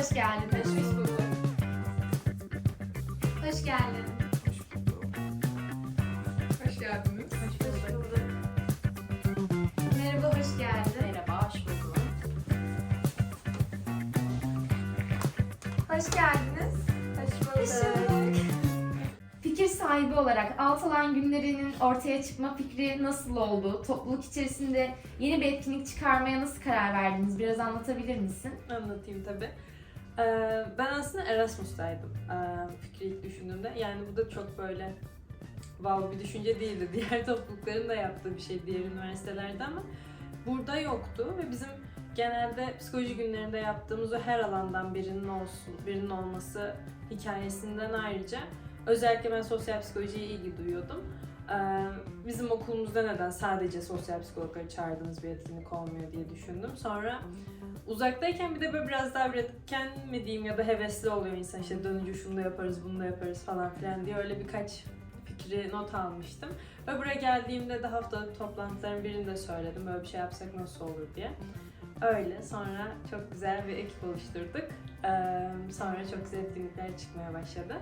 hoş geldiniz. Hoş bulduk. Hoş geldin. Hoş geldiniz. Hoş bulduk. Merhaba, hoş geldin. Merhaba, hoş bulduk. Hoş geldiniz. Hoş Fikir sahibi olarak Altalan günlerinin ortaya çıkma fikri nasıl oldu? Topluluk içerisinde yeni bir etkinlik çıkarmaya nasıl karar verdiniz? Biraz anlatabilir misin? Anlatayım tabii. Ee, ben aslında Erasmus'taydım ee, fikri ilk düşündüğümde. Yani bu da çok böyle wow bir düşünce değildi. Diğer toplulukların da yaptığı bir şey diğer üniversitelerde ama burada yoktu ve bizim genelde psikoloji günlerinde yaptığımız o her alandan birinin olsun, birinin olması hikayesinden ayrıca özellikle ben sosyal psikolojiye ilgi duyuyordum. Ee, Bizim okulumuzda neden sadece sosyal psikologları çağırdığınız bir etkinlik olmuyor diye düşündüm. Sonra uzaktayken bir de böyle biraz daha üretken mi ya da hevesli oluyor insan işte dönünce şunu da yaparız bunu da yaparız falan filan diye öyle birkaç fikri not almıştım. Ve buraya geldiğimde de haftalık toplantıların birinde söyledim böyle bir şey yapsak nasıl olur diye. Öyle sonra çok güzel bir ekip oluşturduk. Ee, sonra çok güzel etkinlikler çıkmaya başladı.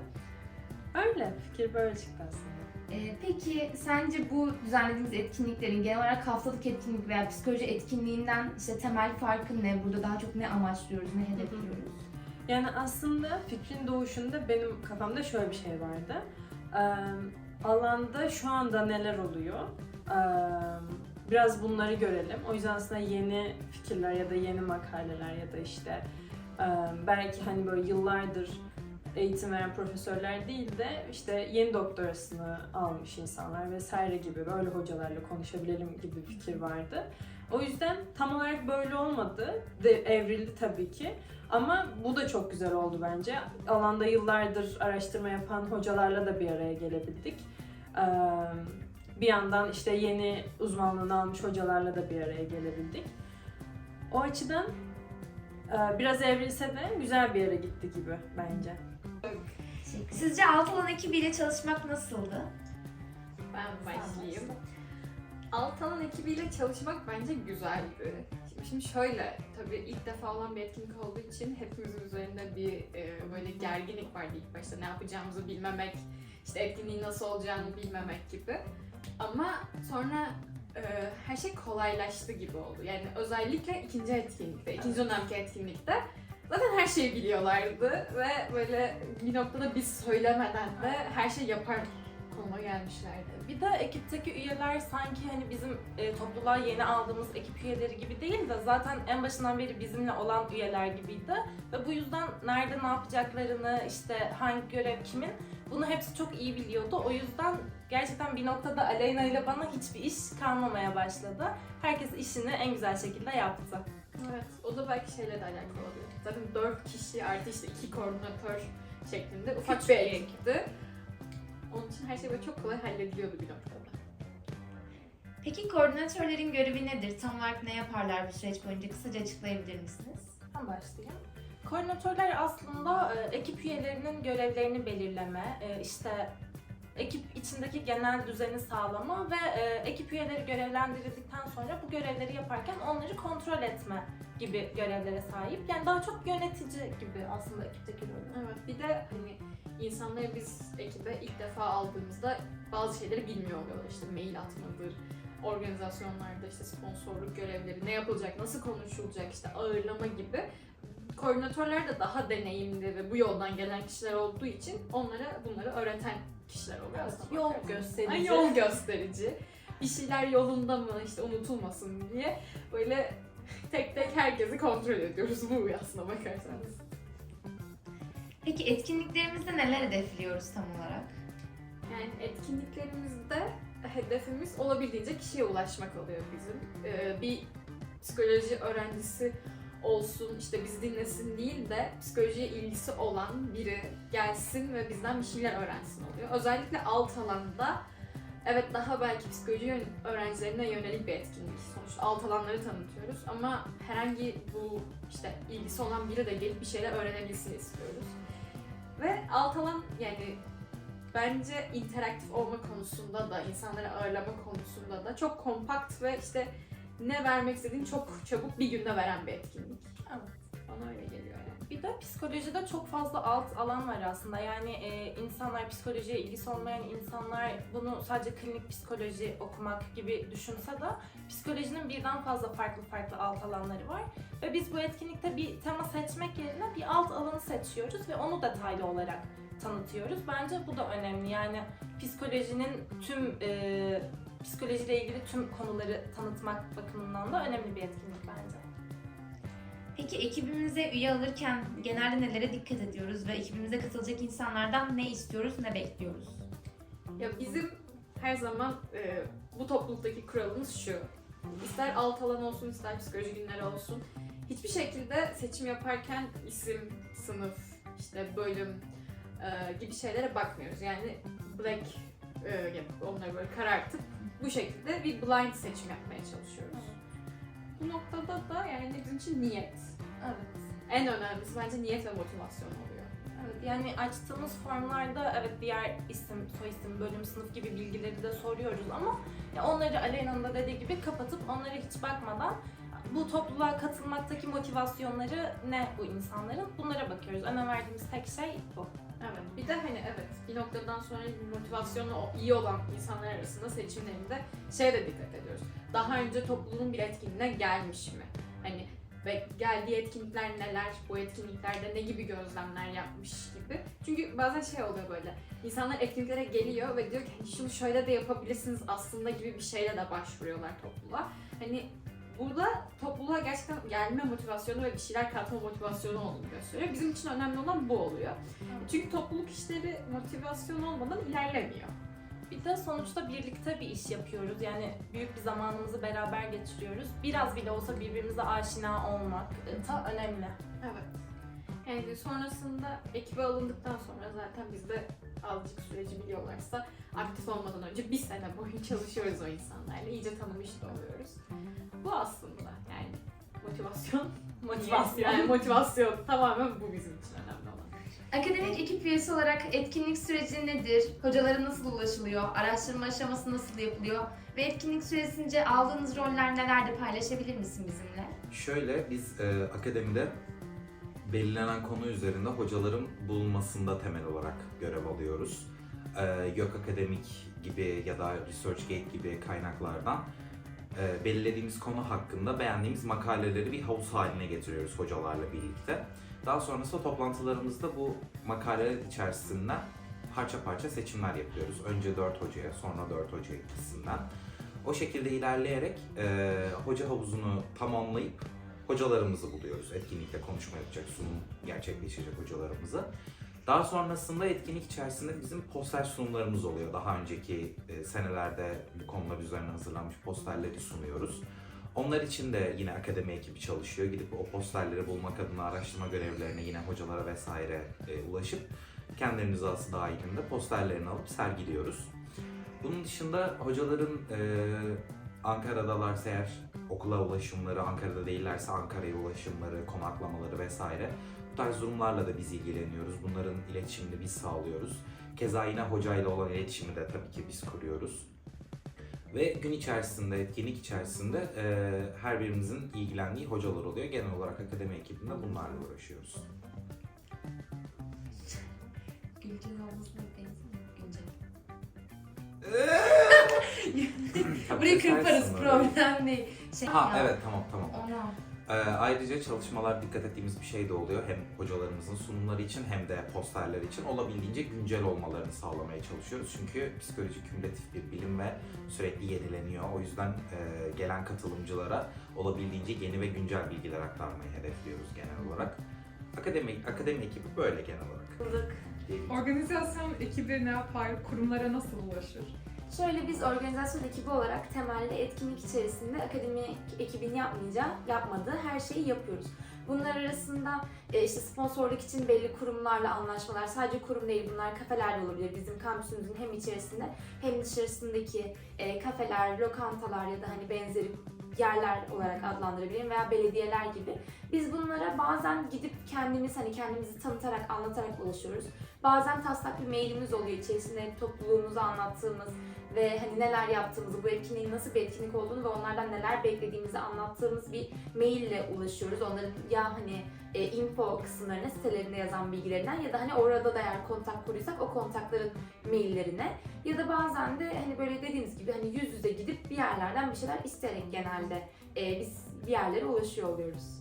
Öyle fikir böyle çıktı aslında. Ee, peki sence bu düzenlediğimiz etkinliklerin genel olarak haftalık etkinlik veya psikoloji etkinliğinden işte temel farkı ne? Burada daha çok ne amaçlıyoruz, ne hedefliyoruz? Yani aslında fikrin doğuşunda benim kafamda şöyle bir şey vardı. Ee, alanda şu anda neler oluyor? Ee, biraz bunları görelim. O yüzden aslında yeni fikirler ya da yeni makaleler ya da işte e, belki hani böyle yıllardır eğitim veren profesörler değil de işte yeni doktorasını almış insanlar vesaire gibi böyle hocalarla konuşabilelim gibi bir fikir vardı. O yüzden tam olarak böyle olmadı. De, evrildi tabii ki. Ama bu da çok güzel oldu bence. Alanda yıllardır araştırma yapan hocalarla da bir araya gelebildik. Ee, bir yandan işte yeni uzmanlığını almış hocalarla da bir araya gelebildik. O açıdan e, biraz evrilse de güzel bir yere gitti gibi bence. Sizce Altalan ekibiyle çalışmak nasıldı? Ben başlayayım. Altalan ekibiyle çalışmak bence güzeldi. Şimdi, şimdi şöyle, tabii ilk defa olan bir etkinlik olduğu için hepimizin üzerinde bir e, böyle gerginlik vardı ilk başta. Ne yapacağımızı bilmemek, işte etkinliğin nasıl olacağını bilmemek gibi. Ama sonra e, her şey kolaylaştı gibi oldu. Yani özellikle ikinci etkinlikte, ikinci dönemki etkinlikte zaten her şeyi biliyorlardı ve böyle bir noktada biz söylemeden de her şeyi yapar konuma gelmişlerdi. Bir de ekipteki üyeler sanki hani bizim e, topluluğa yeni aldığımız ekip üyeleri gibi değil de zaten en başından beri bizimle olan üyeler gibiydi. Ve bu yüzden nerede ne yapacaklarını, işte hangi görev kimin bunu hepsi çok iyi biliyordu. O yüzden gerçekten bir noktada Aleyna ile bana hiçbir iş kalmamaya başladı. Herkes işini en güzel şekilde yaptı. Evet, o da belki şeyle de alakalı olabilir. Zaten 4 kişi artı işte 2 koordinatör şeklinde ufak Küçük bir bir ekipti. Onun için her şey böyle çok kolay hallediliyordu bir noktada. Peki koordinatörlerin görevi nedir? Tam olarak ne yaparlar bu süreç boyunca? Kısaca açıklayabilir misiniz? Ben başlayayım. Koordinatörler aslında e, ekip üyelerinin görevlerini belirleme, e, işte ekip içindeki genel düzeni sağlama ve e, ekip üyeleri görevlendirildikten sonra bu görevleri yaparken onları kontrol etme gibi görevlere sahip. Yani daha çok yönetici gibi aslında ekipteki rolü. Evet, bir de hani insanları biz ekibe ilk defa aldığımızda bazı şeyleri bilmiyor oluyorlar. İşte mail atmadır, organizasyonlarda işte sponsorluk görevleri, ne yapılacak, nasıl konuşulacak, işte ağırlama gibi. Koordinatörler de daha deneyimli ve bu yoldan gelen kişiler olduğu için onlara bunları öğreten kişiler oluyor Evet, yol bakarsanız. gösterici. Ay, yol gösterici. Bir şeyler yolunda mı işte unutulmasın diye böyle tek tek herkesi kontrol ediyoruz bu aslında bakarsanız. Peki etkinliklerimizde neler hedefliyoruz tam olarak? Yani etkinliklerimizde hedefimiz olabildiğince kişiye ulaşmak oluyor bizim. Ee, bir psikoloji öğrencisi olsun, işte bizi dinlesin değil de psikolojiye ilgisi olan biri gelsin ve bizden bir şeyler öğrensin oluyor. Özellikle alt alanda evet daha belki psikoloji öğrencilerine yönelik bir etkinlik. Sonuçta alt alanları tanıtıyoruz ama herhangi bu işte ilgisi olan biri de gelip bir şeyler öğrenebilsin istiyoruz. Ve alt alan yani bence interaktif olma konusunda da, insanları ağırlama konusunda da çok kompakt ve işte ne vermek istediğini çok çabuk bir günde veren bir etkinlik. Evet. Bana öyle geliyor yani. Bir de psikolojide çok fazla alt alan var aslında. Yani e, insanlar psikolojiye ilgisi olmayan insanlar bunu sadece klinik psikoloji okumak gibi düşünse de psikolojinin birden fazla farklı farklı alt alanları var. Ve biz bu etkinlikte bir tema seçmek yerine bir alt alanı seçiyoruz ve onu detaylı olarak tanıtıyoruz. Bence bu da önemli. Yani psikolojinin tüm e, psikolojiyle ilgili tüm konuları tanıtmak bakımından da önemli bir etkinlik bence. Peki ekibimize üye alırken genelde nelere dikkat ediyoruz ve ekibimize katılacak insanlardan ne istiyoruz, ne bekliyoruz? Ya bizim her zaman e, bu topluluktaki kuralımız şu. İster alt alan olsun, ister psikoloji günleri olsun. Hiçbir şekilde seçim yaparken isim, sınıf, işte bölüm e, gibi şeylere bakmıyoruz. Yani black yapıp onları böyle karartıp bu şekilde bir blind seçim yapmaya çalışıyoruz. Bu noktada da yani bizim için niyet. Evet. En önemlisi bence niyet ve motivasyon oluyor. Evet, yani açtığımız formlarda evet diğer isim, soyisim, bölüm, sınıf gibi bilgileri de soruyoruz ama ya onları Aleyna'nın da dediği gibi kapatıp onlara hiç bakmadan bu topluluğa katılmaktaki motivasyonları ne bu insanların bunlara bakıyoruz. Önem verdiğimiz tek şey bu. Evet. Bir de hani evet bir noktadan sonra motivasyonu iyi olan insanlar arasında seçimlerinde şeye de dikkat ediyoruz. Daha önce topluluğun bir etkinliğine gelmiş mi? Hani ve geldiği etkinlikler neler, bu etkinliklerde ne gibi gözlemler yapmış gibi. Çünkü bazen şey oluyor böyle, insanlar etkinliklere geliyor ve diyor ki hani şunu şöyle de yapabilirsiniz aslında gibi bir şeyle de başvuruyorlar topluluğa. Hani burada topluluğa gerçekten gelme motivasyonu ve bir şeyler katma motivasyonu olduğunu gösteriyor. Bizim için önemli olan bu oluyor. Çünkü topluluk işleri motivasyon olmadan ilerlemiyor. Bir de sonuçta birlikte bir iş yapıyoruz. Yani büyük bir zamanımızı beraber geçiriyoruz. Biraz bile olsa birbirimize aşina olmak e, da önemli. Evet. Yani sonrasında ekibe alındıktan sonra zaten bizde azıcık süreci biliyorlarsa aktif olmadan önce bir sene boyunca çalışıyoruz o insanlarla. İyice tanımış da oluyoruz. Bu aslında yani motivasyon. Motivasyon. Yani motivasyon tamamen bu bizim için önemli olan. Akademik ekip üyesi olarak etkinlik süreci nedir? Hocalara nasıl ulaşılıyor? Araştırma aşaması nasıl yapılıyor? Ve etkinlik süresince aldığınız roller nelerdi paylaşabilir misin bizimle? Şöyle biz e, akademide belirlenen konu üzerinde hocaların bulunmasında temel olarak görev alıyoruz. E, Yok Akademik gibi ya da ResearchGate gibi kaynaklardan e, belirlediğimiz konu hakkında beğendiğimiz makaleleri bir havuz haline getiriyoruz hocalarla birlikte. Daha sonrasında toplantılarımızda bu makaleler içerisinden parça parça seçimler yapıyoruz. Önce 4 hocaya, sonra 4 hoca ikisinden. O şekilde ilerleyerek e, hoca havuzunu tamamlayıp hocalarımızı buluyoruz. Etkinlikte konuşma yapacak, sunum gerçekleşecek hocalarımızı. Daha sonrasında etkinlik içerisinde bizim poster sunumlarımız oluyor. Daha önceki e, senelerde bu konular üzerine hazırlanmış posterleri sunuyoruz. Onlar için de yine akademi ekibi çalışıyor. Gidip o posterleri bulmak adına araştırma görevlerine yine hocalara vesaire e, ulaşıp kendilerinin rızası dahilinde posterlerini alıp sergiliyoruz. Bunun dışında hocaların e, Ankara'dalarsa eğer okula ulaşımları, Ankara'da değillerse Ankara'ya ulaşımları, konaklamaları vesaire bu tarz durumlarla da biz ilgileniyoruz. Bunların iletişimini biz sağlıyoruz. Keza yine hocayla olan iletişimi de tabii ki biz kuruyoruz. Ve gün içerisinde, etkinlik içerisinde e, her birimizin ilgilendiği hocalar oluyor. Genel olarak akademi ekibinde bunlarla uğraşıyoruz. Gülcün olmasına benziyor Gülcün. Burayı kırparız problem değil. Şey Ha ya, evet tamam tamam. Ona. Ee, ayrıca çalışmalar dikkat ettiğimiz bir şey de oluyor. Hem hocalarımızın sunumları için hem de posterler için olabildiğince güncel olmalarını sağlamaya çalışıyoruz. Çünkü psikoloji kümülatif bir bilim ve sürekli yenileniyor. O yüzden e, gelen katılımcılara olabildiğince yeni ve güncel bilgiler aktarmayı hedefliyoruz genel olarak. Akademi, akademi ekibi böyle genel olarak. Organizasyon ekibi ne yapar? Kurumlara nasıl ulaşır? Şöyle biz organizasyon ekibi olarak temelde etkinlik içerisinde akademik ekibin yapmayacağı, yapmadığı her şeyi yapıyoruz. Bunlar arasında e, işte sponsorluk için belli kurumlarla anlaşmalar, sadece kurum değil bunlar kafeler de olabilir. Bizim kampüsümüzün hem içerisinde hem dışarısındaki e, kafeler, lokantalar ya da hani benzeri yerler olarak adlandırabilirim veya belediyeler gibi. Biz bunlara bazen gidip kendimiz hani kendimizi tanıtarak, anlatarak ulaşıyoruz. Bazen taslak bir mailimiz oluyor içerisinde topluluğumuzu anlattığımız ve hani neler yaptığımızı, bu etkinliğin nasıl bir etkinlik olduğunu ve onlardan neler beklediğimizi anlattığımız bir maille ulaşıyoruz. Onların ya hani e, info kısımlarına, sitelerinde yazan bilgilerinden ya da hani orada da eğer kontak kurduysak o kontakların maillerine ya da bazen de hani böyle dediğiniz gibi hani yüz yüze gidip bir yerlerden bir şeyler isteyerek genelde e, biz bir yerlere ulaşıyor oluyoruz.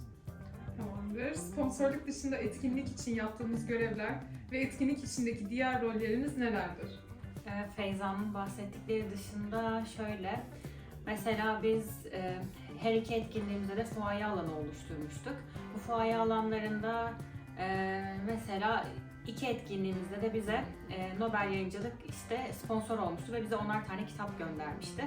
Tamamdır. Sponsorluk dışında etkinlik için yaptığımız görevler ve etkinlik içindeki diğer rolleriniz nelerdir? Ee, Feyza'nın bahsettikleri dışında şöyle, mesela biz e, her iki etkinliğimizde de fuaye alanı oluşturmuştuk. Bu fuaye alanlarında e, mesela iki etkinliğimizde de bize e, Nobel Yayıncılık işte sponsor olmuştu ve bize onar tane kitap göndermişti.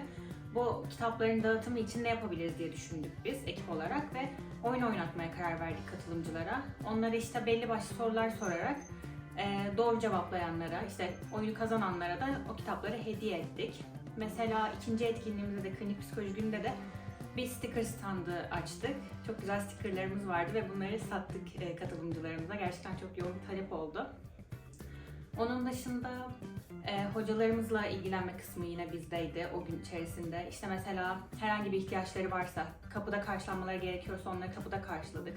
Bu kitapların dağıtımı için ne yapabiliriz diye düşündük biz ekip olarak ve oyun oynatmaya karar verdik katılımcılara. Onlara işte belli başlı sorular sorarak e, doğru cevaplayanlara, işte oyunu kazananlara da o kitapları hediye ettik. Mesela ikinci etkinliğimizde de klinik psikoloji günde de bir sticker standı açtık. Çok güzel stickerlarımız vardı ve bunları sattık e, katılımcılarımıza. Gerçekten çok yoğun bir talep oldu. Onun dışında e, hocalarımızla ilgilenme kısmı yine bizdeydi o gün içerisinde. İşte mesela herhangi bir ihtiyaçları varsa, kapıda karşılanmaları gerekiyorsa onları kapıda karşıladık.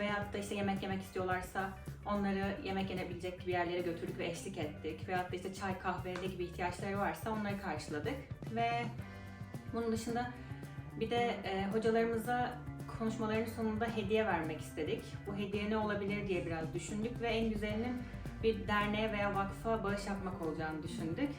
Veyahut da işte yemek yemek istiyorlarsa onları yemek yenebilecek bir yerlere götürdük ve eşlik ettik. Veyahut da işte çay, kahve ne gibi ihtiyaçları varsa onları karşıladık. Ve bunun dışında bir de e, hocalarımıza konuşmaların sonunda hediye vermek istedik. Bu hediye ne olabilir diye biraz düşündük ve en güzelinin bir derneğe veya vakfa bağış yapmak olacağını düşündük.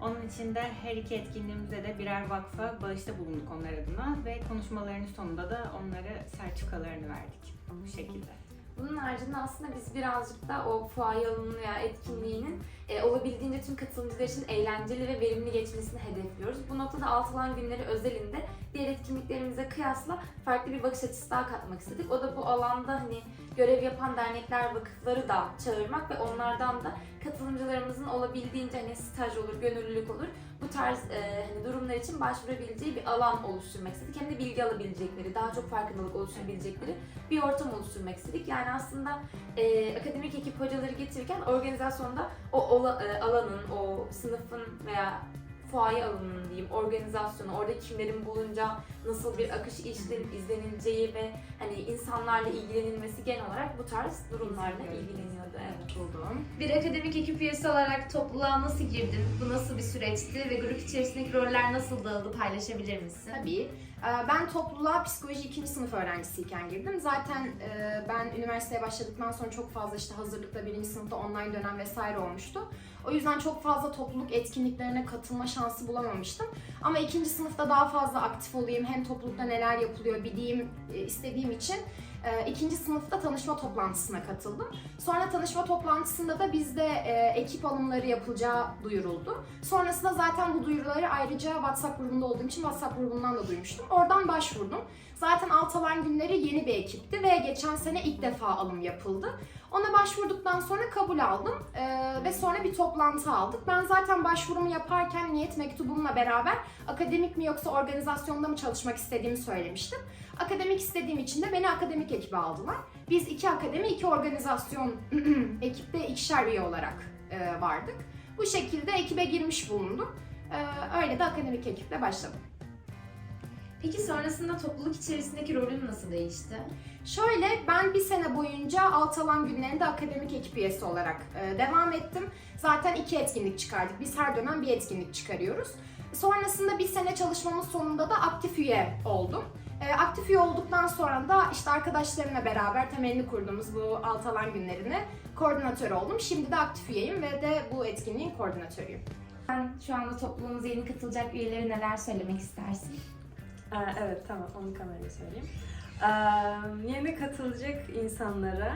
Onun için de her iki etkinliğimizde de birer vakfa bağışta bulunduk onlar adına ve konuşmaların sonunda da onlara sertifikalarını verdik bu şekilde. Bunun haricinde aslında biz birazcık da o fuaye alanı veya etkinliğinin e, olabildiğince tüm katılımcılar için eğlenceli ve verimli geçmesini hedefliyoruz. Bu noktada Altılan Günleri özelinde diğer etkinliklerimize kıyasla farklı bir bakış açısı daha katmak istedik. O da bu alanda hani görev yapan dernekler, vakıfları da çağırmak ve onlardan da katılımcılarımızın olabildiğince hani staj olur, gönüllülük olur bu tarz e, hani durumlar için başvurabileceği bir alan oluşturmak istedik. Hem de bilgi alabilecekleri, daha çok farkındalık oluşturabilecekleri bir ortam oluşturmak istedik. Yani aslında e, akademik ekip hocaları getirirken organizasyonda o ola- e, alanın, o sınıfın veya fuaye alanının diyeyim, organizasyonu, orada kimlerin bulunca nasıl bir akış işlen, izlenileceği ve hani insanlarla ilgilenilmesi genel olarak bu tarz durumlarla ilgileniyordu. Evet. Buldum. Bir akademik ekip üyesi olarak topluluğa nasıl girdin? Bu nasıl bir süreçti ve grup içerisindeki roller nasıl dağıldı paylaşabilir misin? Tabii. Ee, Ben topluluğa psikoloji 2. sınıf öğrencisiyken girdim. Zaten e, ben üniversiteye başladıktan sonra çok fazla işte hazırlıkta 1. sınıfta online dönem vesaire olmuştu. O yüzden çok fazla topluluk etkinliklerine katılma şansı bulamamıştım. Ama 2. sınıfta daha fazla aktif olayım, hem toplulukta neler yapılıyor bileyim e, istediğim için e, ikinci sınıfta tanışma toplantısına katıldım. Sonra tanışma toplantısında da bizde e, ekip alımları yapılacağı duyuruldu. Sonrasında zaten bu duyuruları ayrıca WhatsApp grubunda olduğum için WhatsApp grubundan da duymuştum. Oradan başvurdum. Zaten Altalan Günleri yeni bir ekipti ve geçen sene ilk defa alım yapıldı. Ona başvurduktan sonra kabul aldım ee, ve sonra bir toplantı aldık. Ben zaten başvurumu yaparken niyet mektubumla beraber akademik mi yoksa organizasyonda mı çalışmak istediğimi söylemiştim. Akademik istediğim için de beni akademik ekibe aldılar. Biz iki akademi, iki organizasyon ekipte ikişer üye olarak e, vardık. Bu şekilde ekibe girmiş bulundum. Ee, öyle de akademik ekiple başladım. Peki sonrasında topluluk içerisindeki rolün nasıl değişti? Şöyle ben bir sene boyunca Altalan günlerinde akademik ekip üyesi olarak e, devam ettim. Zaten iki etkinlik çıkardık. Biz her dönem bir etkinlik çıkarıyoruz. Sonrasında bir sene çalışmamın sonunda da aktif üye oldum. E, aktif üye olduktan sonra da işte arkadaşlarımla beraber temelini kurduğumuz bu Altalan günlerini koordinatör oldum. Şimdi de aktif üyeyim ve de bu etkinliğin koordinatörüyüm. Şu anda topluluğumuza yeni katılacak üyeleri neler söylemek istersin? Aa, evet tamam onu kameraya söyleyeyim. Ee, yeni katılacak insanlara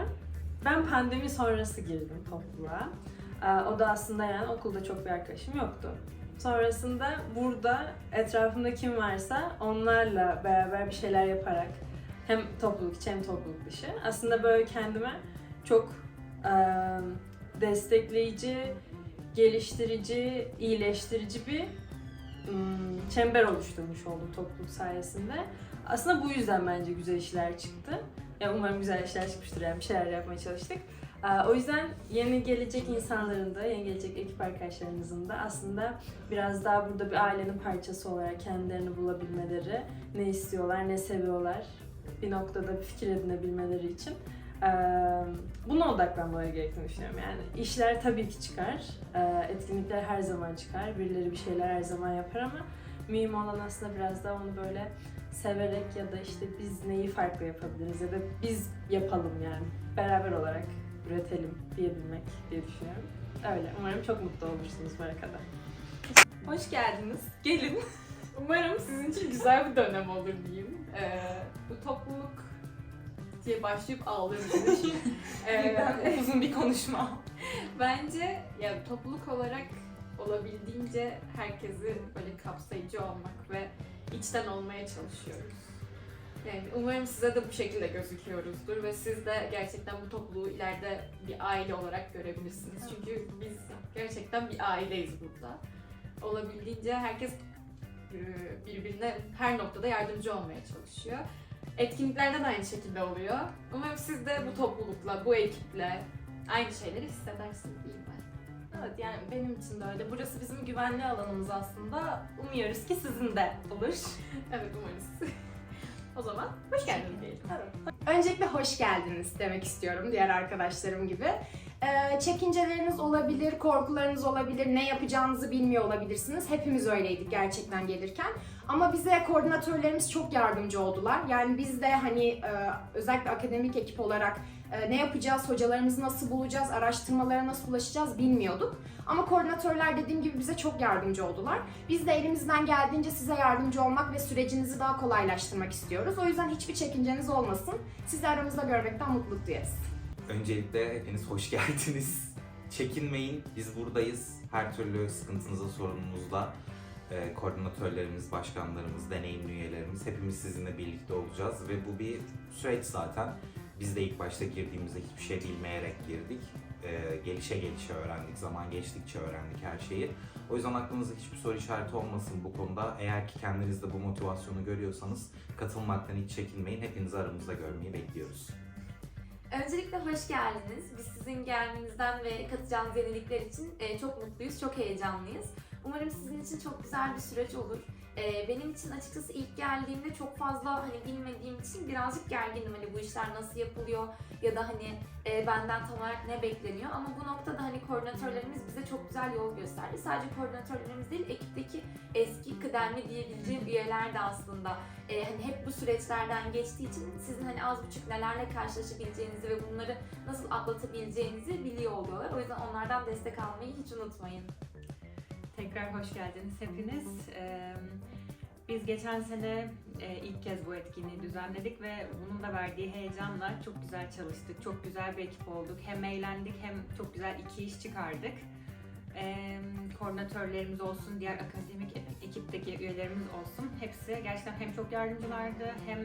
ben pandemi sonrası girdim topluluğa. Ee, o da aslında yani okulda çok bir arkadaşım yoktu. Sonrasında burada etrafımda kim varsa onlarla beraber bir şeyler yaparak hem topluluk içi hem topluluk dışı aslında böyle kendime çok e, destekleyici, geliştirici, iyileştirici bir çember oluşturmuş oldum topluluk sayesinde. Aslında bu yüzden bence güzel işler çıktı. Ya umarım güzel işler çıkmıştır yani bir şeyler yapmaya çalıştık. O yüzden yeni gelecek insanların da, yeni gelecek ekip arkadaşlarınızın da aslında biraz daha burada bir ailenin parçası olarak kendilerini bulabilmeleri, ne istiyorlar, ne seviyorlar bir noktada bir fikir edinebilmeleri için buna odaklanmaları gerektiğini düşünüyorum. Yani işler tabii ki çıkar, etkinlikler her zaman çıkar, birileri bir şeyler her zaman yapar ama mühim olan aslında biraz daha onu böyle severek ya da işte biz neyi farklı yapabiliriz ya da biz yapalım yani beraber olarak üretelim diyebilmek diye düşünüyorum. Öyle. Umarım çok mutlu olursunuz bu kadar. Hoş geldiniz. Gelin. Umarım sizin için güzel bir dönem olur diyeyim. Ee, bu topluluk diye başlayıp ağlıyorum. ee, uzun bir konuşma. bence ya topluluk olarak olabildiğince herkesi böyle kapsayıcı olmak ve içten olmaya çalışıyoruz. Yani umarım size de bu şekilde gözüküyoruzdur ve siz de gerçekten bu topluluğu ileride bir aile olarak görebilirsiniz. Çünkü biz gerçekten bir aileyiz burada. Olabildiğince herkes e, birbirine her noktada yardımcı olmaya çalışıyor. Etkinliklerde de aynı şekilde oluyor. Umarım siz de bu toplulukla, bu ekiple aynı şeyleri hissedersiniz diyeyim ben. Evet yani benim için de öyle. Burası bizim güvenli alanımız aslında. Umuyoruz ki sizin de olur. Evet umarız. o zaman hoş geldiniz diyelim. Öncelikle hoş geldiniz demek istiyorum diğer arkadaşlarım gibi. Ee, çekinceleriniz olabilir, korkularınız olabilir, ne yapacağınızı bilmiyor olabilirsiniz. Hepimiz öyleydik gerçekten gelirken. Ama bize koordinatörlerimiz çok yardımcı oldular. Yani biz de hani e, özellikle akademik ekip olarak e, ne yapacağız, hocalarımızı nasıl bulacağız, araştırmalara nasıl ulaşacağız bilmiyorduk. Ama koordinatörler dediğim gibi bize çok yardımcı oldular. Biz de elimizden geldiğince size yardımcı olmak ve sürecinizi daha kolaylaştırmak istiyoruz. O yüzden hiçbir çekinceniz olmasın. Sizi aramızda görmekten mutluluk duyarız. Öncelikle hepiniz hoş geldiniz. Çekinmeyin, biz buradayız. Her türlü sıkıntınıza, sorununuzla e, koordinatörlerimiz, başkanlarımız, deneyimli üyelerimiz hepimiz sizinle birlikte olacağız ve bu bir süreç zaten. Biz de ilk başta girdiğimizde hiçbir şey bilmeyerek girdik. E, gelişe gelişe öğrendik, zaman geçtikçe öğrendik her şeyi. O yüzden aklınızda hiçbir soru işareti olmasın bu konuda. Eğer ki kendinizde bu motivasyonu görüyorsanız katılmaktan hiç çekinmeyin. Hepinizi aramızda görmeyi bekliyoruz. Öncelikle hoş geldiniz. Biz sizin gelmenizden ve katacağınız yenilikler için e, çok mutluyuz, çok heyecanlıyız. Umarım sizin için çok güzel bir süreç olur. E, benim için açıkçası ilk geldiğimde çok fazla hani bilmediğim için birazcık gergindim. Hani bu işler nasıl yapılıyor ya da hani e, benden tam olarak ne bekleniyor. Ama bu noktada hani koordinatörlerimiz bize çok güzel yol gösterdi. Sadece koordinatörlerimiz değil, ekipteki eski, kıdemli diyebileceğim üyeler de aslında e, hani hep bu süreçlerden geçtiği için sizin hani az buçuk nelerle karşılaşabileceğinizi ve bunları nasıl atlatabileceğinizi biliyor oluyorlar. O yüzden onlardan destek almayı hiç unutmayın. Tekrar hoş geldiniz hepiniz. Biz geçen sene e, ilk kez bu etkinliği düzenledik ve bunun da verdiği heyecanla çok güzel çalıştık. Çok güzel bir ekip olduk. Hem eğlendik hem çok güzel iki iş çıkardık. Ee, koordinatörlerimiz olsun, diğer akademik e- ekipteki üyelerimiz olsun. Hepsi gerçekten hem çok yardımcılardı hem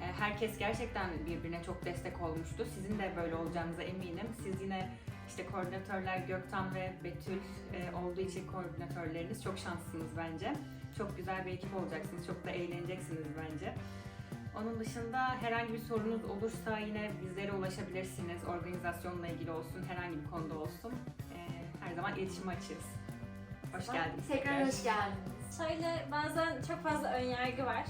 e, herkes gerçekten birbirine çok destek olmuştu. Sizin de böyle olacağınıza eminim. Siz yine işte koordinatörler Göktan ve Betül e, olduğu için koordinatörleriniz çok şanslısınız bence. Çok güzel bir ekip olacaksınız. Çok da eğleneceksiniz bence. Onun dışında herhangi bir sorunuz olursa yine bizlere ulaşabilirsiniz. Organizasyonla ilgili olsun, herhangi bir konuda olsun. E, her zaman iletişime açığız. Hoş geldiniz. Tekrar hoş geldiniz. Şöyle bazen çok fazla ön yargı var.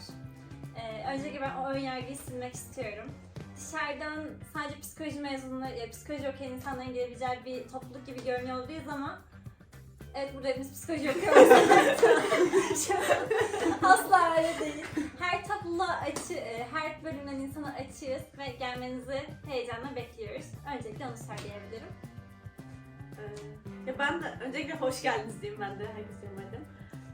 Ee, öncelikle ben o ön yargıyı silmek istiyorum. Dışarıdan sadece psikoloji mezunları, ya psikoloji okuyan insanların gelebileceği bir topluluk gibi görünüyor olabiliriz ama Evet burada hepimiz psikoloji okuyoruz. Asla öyle değil. Her topluluğa açı, e, her bölümden insana açığız ve gelmenizi heyecanla bekliyoruz. Öncelikle onu söyleyebilirim. Ee, ya ben de öncelikle hoş geldiniz diyeyim ben de herkese madem.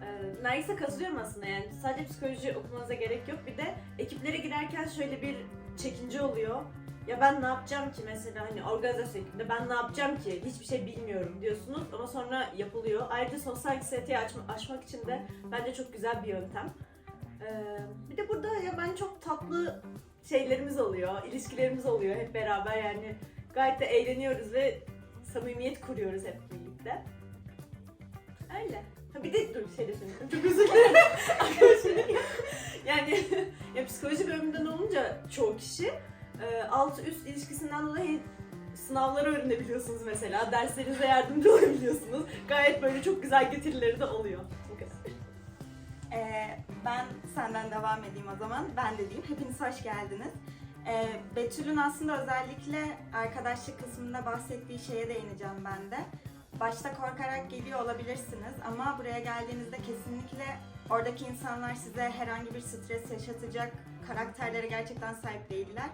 Ee, Nergis'e katılıyorum aslında yani sadece psikoloji okumanıza gerek yok. Bir de ekiplere girerken şöyle bir çekince oluyor. Ya ben ne yapacağım ki mesela hani organizasyon ekibinde ben ne yapacağım ki hiçbir şey bilmiyorum diyorsunuz ama sonra yapılıyor. Ayrıca sosyal anksiyeteyi açma, aşmak için de bence çok güzel bir yöntem. Ee, bir de burada ya ben çok tatlı şeylerimiz oluyor, ilişkilerimiz oluyor hep beraber yani gayet de eğleniyoruz ve samimiyet kuruyoruz hep birlikte. Öyle. Ha bir de dur şey de söyleyeyim. Çok özür dilerim. Arkadaşlarım. yani ya psikoloji bölümünden olunca çoğu kişi e, altı üst ilişkisinden dolayı sınavları öğrenebiliyorsunuz mesela. Derslerinize yardımcı olabiliyorsunuz. Gayet böyle çok güzel getirileri de oluyor. Bu kadar. Ee, ben senden devam edeyim o zaman. Ben de diyeyim. Hepiniz hoş geldiniz. Ee, Betül'ün aslında özellikle arkadaşlık kısmında bahsettiği şeye değineceğim ben de. Başta korkarak geliyor olabilirsiniz ama buraya geldiğinizde kesinlikle oradaki insanlar size herhangi bir stres yaşatacak karakterlere gerçekten sahip değiller.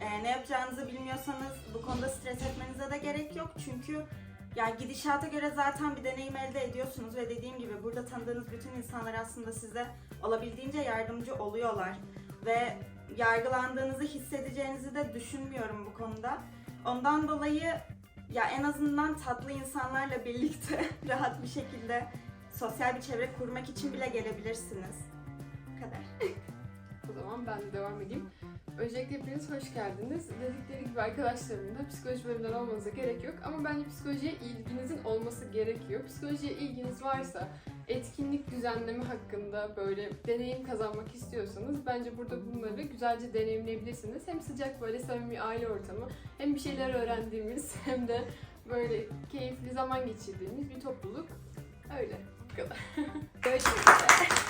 Ee, ne yapacağınızı bilmiyorsanız bu konuda stres etmenize de gerek yok çünkü yani gidişata göre zaten bir deneyim elde ediyorsunuz ve dediğim gibi burada tanıdığınız bütün insanlar aslında size olabildiğince yardımcı oluyorlar. Ve yargılandığınızı hissedeceğinizi de düşünmüyorum bu konuda. Ondan dolayı ya en azından tatlı insanlarla birlikte rahat bir şekilde sosyal bir çevre kurmak için bile gelebilirsiniz. Bu kadar. O zaman ben de devam edeyim. Öncelikle hepiniz hoş geldiniz. Dedikleri gibi arkadaşlarımın da psikoloji bölümünden olmanıza gerek yok. Ama bence psikolojiye ilginizin olması gerekiyor. Psikolojiye ilginiz varsa, etkinlik düzenleme hakkında böyle deneyim kazanmak istiyorsanız bence burada bunları güzelce deneyimleyebilirsiniz. Hem sıcak böyle samimi aile ortamı hem bir şeyler öğrendiğimiz hem de böyle keyifli zaman geçirdiğimiz bir topluluk. Öyle. Bu kadar. Görüşmek üzere.